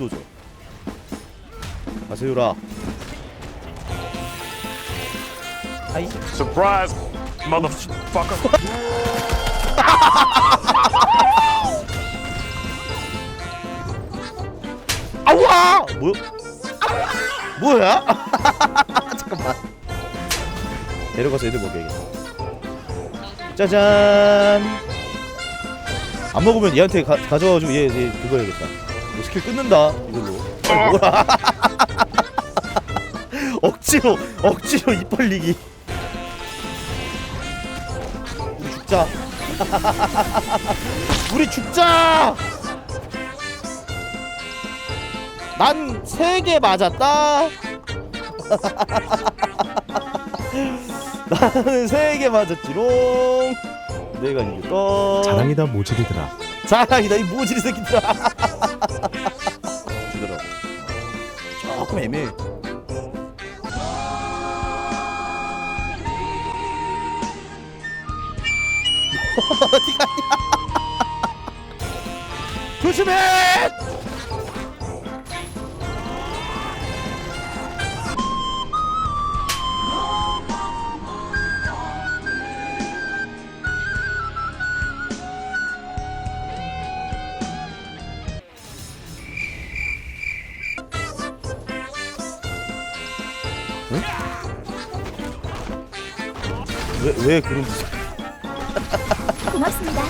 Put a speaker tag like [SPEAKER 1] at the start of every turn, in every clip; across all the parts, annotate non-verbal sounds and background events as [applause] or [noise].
[SPEAKER 1] 불도저. 가세요라. 아이.
[SPEAKER 2] Surprise, motherfucker.
[SPEAKER 1] 아우와 뭐 뭐야? [laughs] 잠깐만. 데려가서 애들 먹여야겠다. 짜잔! 안 먹으면 얘한테 가, 가져와가지고 얘, 얘 그거 해야겠다 너 스킬 끊는다 이걸로 아, 뭐야 [laughs] 억지로 억지로 입 벌리기 우리 죽자 [laughs] 우리 죽자 난 세 개 맞았다. [laughs] 나는 세 개 맞았지롱. 내가 이겼다.
[SPEAKER 3] 자랑이다 모질이더라.
[SPEAKER 1] 자랑이다 이 모질이 새끼들아. 죽더라고. 조금 애매해. [laughs] 어디 가냐? 조심해! 왜, 왜 그런 짓을
[SPEAKER 4] 고맙습니다.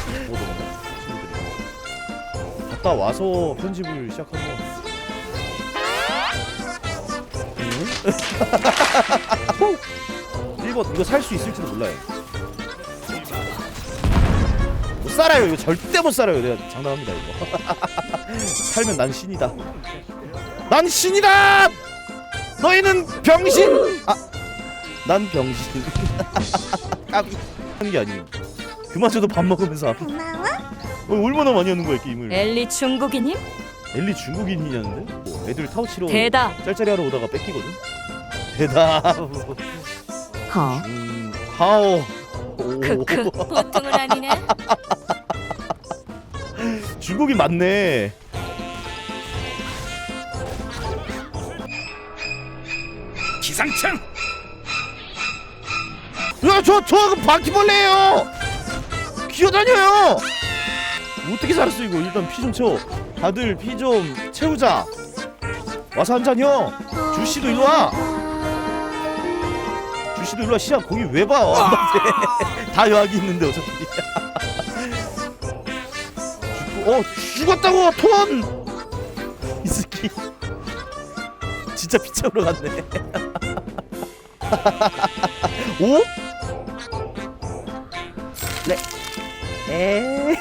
[SPEAKER 1] 갔다 와서 편집을 시작한 거. 응? [laughs] 1번 이거 살 수 있을지도 몰라요. 못 살아요. 이거 절대 못 살아요. 내가 장난합니다 이거. [laughs] 살면 난 신이다. 난 신이다. 너희는 병신. 아, 난 병신. [laughs] 까비. 하는 게 아니에요. 그마저도 밥 먹으면서
[SPEAKER 4] 고마워.
[SPEAKER 1] 어, 얼마나 많이 하는 거야 게임을
[SPEAKER 5] 엘리 중국이님?
[SPEAKER 1] 엘리 중국인이냐는데? 뭐 애들 타워치러
[SPEAKER 5] 대답.
[SPEAKER 1] 짤짤이 하러 오다가 뺏기거든? 대답 [laughs]
[SPEAKER 5] 허.
[SPEAKER 1] 중... 하오 오.
[SPEAKER 5] 크크. 보통은 아니네. [laughs]
[SPEAKER 1] 중국인 맞네
[SPEAKER 2] 기상청.
[SPEAKER 1] 야 저 저거 바퀴벌레예요! 기어다녀요! 어떻게 살았어 이거? 일단 피 좀 채워. 다들 피 좀 채우자. 와서 한 잔이요. 주 씨도 일로 와. 주 씨도 일로 와. 시작 거기 왜봐? [laughs] 다 여기 있는데 어차피. [laughs] 어 죽었다고 톤 [laughs] 이 새끼. 진짜 피 채우러 갔네 오? 네. 에.